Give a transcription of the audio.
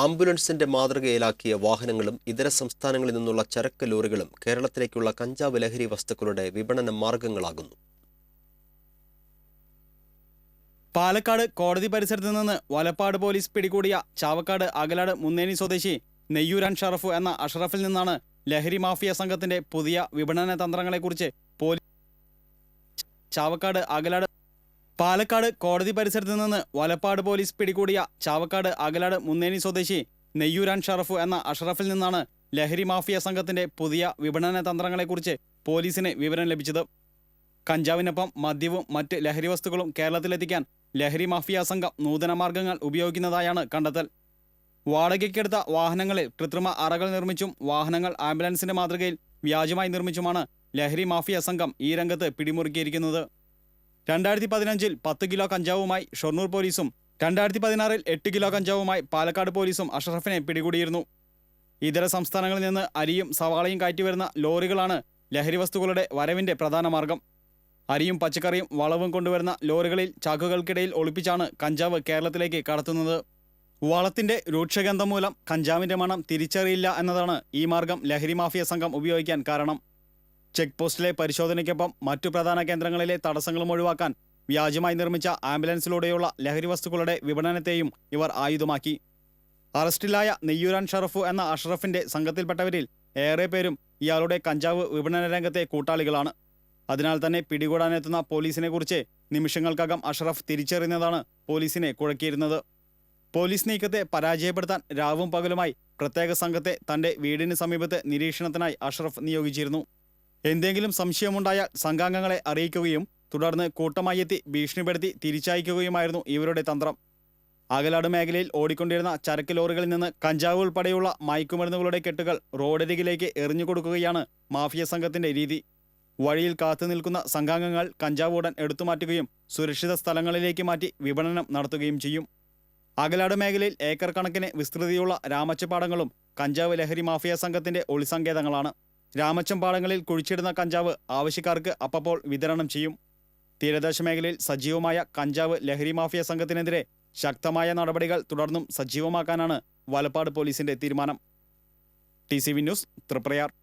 ആംബുലൻസിന്റെ മാതൃകയിലാക്കിയ വാഹനങ്ങളും ഇതര സംസ്ഥാനങ്ങളിൽ നിന്നുള്ള ചരക്ക് ലോറികളും കേരളത്തിലേക്കുള്ള കഞ്ചാവ് ലഹരി വസ്തുക്കളുടെ വിപണന മാർഗങ്ങളാകുന്നു. പാലക്കാട് കോടതി പരിസരത്ത് നിന്ന് വലപ്പാട് പോലീസ് പിടികൂടിയ ചാവക്കാട് അകലാട് മുന്നേനി സ്വദേശി നെയ്യൂരാൻ ഷറഫു എന്ന അഷറഫിൽ നിന്നാണ് ലഹരി മാഫിയ സംഘത്തിന്റെ പുതിയ വിപണന തന്ത്രങ്ങളെക്കുറിച്ച് പോലീസ് ചാവക്കാട് അകലാട് പാലക്കാട് കോടതി പരിസരത്ത് നിന്ന് വലപ്പാട് പോലീസ് പിടികൂടിയ ചാവക്കാട് അകലാട് മുന്നേനി സ്വദേശി നെയ്യൂരാൻ ഷറഫു എന്ന അഷറഫിൽ നിന്നാണ് ലഹരി മാഫിയ സംഘത്തിന്റെ പുതിയ വിപണന തന്ത്രങ്ങളെക്കുറിച്ച് പോലീസിന് വിവരം ലഭിച്ചത്. കഞ്ചാവിനൊപ്പം മദ്യവും മറ്റ് ലഹരി വസ്തുക്കളും കേരളത്തിലെത്തിക്കാൻ ലഹരി മാഫിയ സംഘം നൂതന മാർഗങ്ങൾ ഉപയോഗിക്കുന്നതായാണ് കണ്ടെത്തൽ. വാടകയ്ക്കെടുത്ത വാഹനങ്ങളിൽ കൃത്രിമ അറകൾ നിർമ്മിച്ചും വാഹനങ്ങൾ ആംബുലൻസിന്റെ മാതൃകയിൽ വ്യാജമായി നിർമ്മിച്ചുമാണ് ലഹരി മാഫിയ സംഘം ഈ രംഗത്ത് പിടിമുറുക്കിയിരിക്കുന്നത്. രണ്ടായിരത്തി പതിനഞ്ചിൽ പത്ത് കിലോ കഞ്ചാവുമായി ഷൊർണൂർ പോലീസും രണ്ടായിരത്തി പതിനാറിൽ എട്ട് കിലോ കഞ്ചാവുമായി പാലക്കാട് പോലീസും അഷറഫിനെ പിടികൂടിയിരുന്നു. ഇതര സംസ്ഥാനങ്ങളിൽ നിന്ന് അരിയും സവാളയും കയറ്റിവരുന്ന ലോറികളാണ് ലഹരി വസ്തുക്കളുടെ വരവിന്റെ പ്രധാന മാർഗം. അരിയും പച്ചക്കറിയും വളവും കൊണ്ടുവരുന്ന ലോറികളിൽ ചാക്കുകൾക്കിടയിൽ ഒളിപ്പിച്ചാണ് കഞ്ചാവ് കേരളത്തിലേക്ക് കടത്തുന്നത്. വളത്തിന്റെ രൂക്ഷഗന്ധം മൂലം കഞ്ചാവിന്റെ മണം തിരിച്ചറിയില്ല എന്നതാണ് ഈ മാർഗം ലഹരി മാഫിയ സംഘം ഉപയോഗിക്കാൻ കാരണം. ചെക്ക് പോസ്റ്റിലെ പരിശോധനയ്ക്കൊപ്പം മറ്റു പ്രധാന കേന്ദ്രങ്ങളിലെ തടസ്സങ്ങളും ഒഴിവാക്കാൻ വ്യാജമായി നിർമ്മിച്ച ആംബുലൻസിലൂടെയുള്ള ലഹരി വസ്തുക്കളുടെ വിപണനത്തെയും ഇവർ ആയുധമാക്കി. അറസ്റ്റിലായ നെയ്യൂരാൻ ഷറഫു എന്ന അഷറഫിന്റെ സംഘത്തിൽപ്പെട്ടവരിൽ ഏറെ പേരും ഇയാളുടെ കഞ്ചാവ് വിപണന രംഗത്തെ കൂട്ടാളികളാണ്. അതിനാൽ തന്നെ പിടികൂടാനെത്തുന്ന പോലീസിനെ കുറിച്ച് നിമിഷങ്ങൾക്കകം അഷറഫ് തിരിച്ചറിഞ്ഞതാണ് പോലീസിനെ കുഴക്കിയിരുന്നത്. പോലീസ് നീക്കത്തെ പരാജയപ്പെടുത്താൻ രാവും പകലുമായി പ്രത്യേക സംഘത്തെ തന്റെ വീടിന് സമീപത്ത് നിരീക്ഷണത്തിനായി അഷറഫ് നിയോഗിച്ചിരുന്നു. എന്തെങ്കിലും സംശയമുണ്ടായാൽ സംഘാംഗങ്ങളെ അറിയിക്കുകയും തുടർന്ന് കൂട്ടമായി എത്തി ഭീഷണിപ്പെടുത്തി തിരിച്ചയക്കുകയുമായിരുന്നു ഇവരുടെ തന്ത്രം. അകലാട് മേഖലയിൽ ഓടിക്കൊണ്ടിരുന്ന ചരക്ക് ലോറികളിൽ നിന്ന് കഞ്ചാവ് ഉൾപ്പെടെയുള്ള മയക്കുമരുന്നുകളുടെ കെട്ടുകൾ റോഡരികിലേക്ക് എറിഞ്ഞുകൊടുക്കുകയാണ് മാഫിയ സംഘത്തിന്റെ രീതി. വഴിയിൽ കാത്തു നിൽക്കുന്ന സംഘാംഗങ്ങൾ കഞ്ചാവ് ഉടൻ എടുത്തുമാറ്റുകയും സുരക്ഷിത സ്ഥലങ്ങളിലേക്ക് മാറ്റി വിപണനം നടത്തുകയും ചെയ്യും. അകലാട് മേഖലയിൽ ഏക്കർ കണക്കിന് വിസ്തൃതിയുള്ള രാമച്ചപ്പാടങ്ങളും കഞ്ചാവ് ലഹരി മാഫിയ സംഘത്തിന്റെ ഒളിസങ്കേതങ്ങളാണ്. രാമച്ചമ്പാടങ്ങളിൽ കുഴിച്ചിടുന്ന കഞ്ചാവ് ആവശ്യക്കാർക്ക് അപ്പപ്പോൾ വിതരണം ചെയ്യും. തീരദേശ മേഖലയിൽ സജീവമായ കഞ്ചാവ് ലഹരി മാഫിയ സംഘത്തിനെതിരെ ശക്തമായ നടപടികൾ തുടർന്നും സജീവമാക്കാനാണ് വലപ്പാട് പോലീസിന്റെ തീരുമാനം. T C V news Thriprayar.